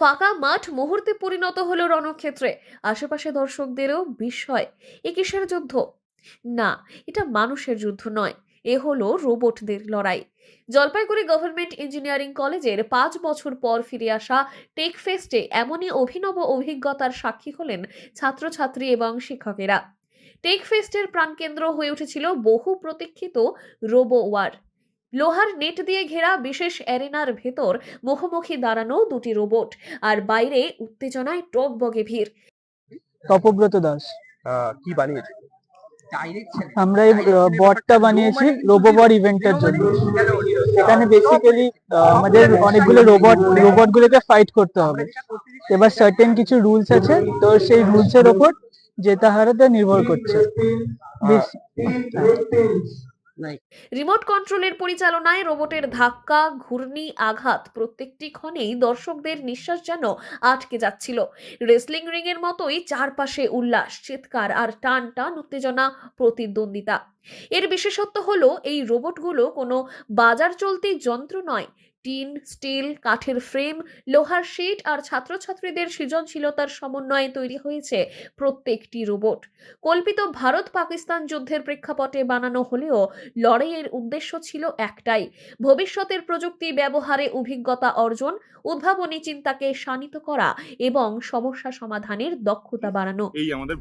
ফাঁকা মাঠ মুহূর্তে পরিণত হলো রণক্ষেত্রে। আশেপাশে দর্শকদেরও বিস্ময়। এ কিসের যুদ্ধ? না, এটা মানুষের যুদ্ধ নয়। এ হলো রোবটদের লড়াই। জলপাইগুড়ি গভর্নমেন্ট ইঞ্জিনিয়ারিং কলেজের পাঁচ বছর পর ফিরে আসা টেক ফেস্টে এমনই অভিনব অভিজ্ঞতার সাক্ষী হলেন ছাত্রছাত্রী এবং শিক্ষকেরা। টেক ফেস্টের প্রাণকেন্দ্র হয়ে উঠেছিল বহু প্রতীক্ষিত রোবো ওয়ার। লোহার নেট দিয়ে ঘেরা বিশেষ অ্যারেনার ভেতর মুখোমুখি দাঁড়ানো দুটি রোবট আর বাইরে উত্তেজনায় টকবগে ভিড়। তপব্রত দাস। আহ, কি বানিয়েছে? আমরা এই বটটা বানিয়েছি রোবোবট ইভেন্টের জন্য। এখানে বেসিক্যালি আমাদের অনেকগুলো রোবট রোবট গুলোকে ফাইট করতে হবে। এবার সার্টেন কিছু রুলস আছে। তো সেই রুলস এর ওপর যেটা হারাতে নির্ভর করছে। বেশ- রিমোট কন্ট্রোলের পরিচালনায় রোবটের ধাক্কা, ঘূর্ণি, আঘাত প্রত্যেকটি ক্ষণেই দর্শকদের নিঃশ্বাস যেন আটকে যাচ্ছিল। রেসলিং রিং এর মতোই চারপাশে উল্লাস, চিৎকার আর টান টান উত্তেজনা, প্রতিদ্বন্দ্বিতা। এর বিশেষত্ব হলো, এই রোবটগুলো কোনো বাজার চলতি যন্ত্র নয়। টিন, স্টিল, কাঠের ফ্রেম, লোহার শিট আর ছাত্রছাত্রীদের সৃজনশীলতার সমন্বয়ে তৈরি হয়েছে প্রত্যেকটি রোবট। কল্পিত ভারত পাকিস্তান যুদ্ধের প্রেক্ষাপটে বানানো হলেও লড়াইয়ের উদ্দেশ্য ছিল একটাই, ভবিষ্যতের প্রযুক্তি ব্যবহারে অভিজ্ঞতা অর্জন, উদ্ভাবনী চিন্তাকে শানিত করা এবং সমস্যা সমাধানের দক্ষতা বাড়ানো। এই আমাদের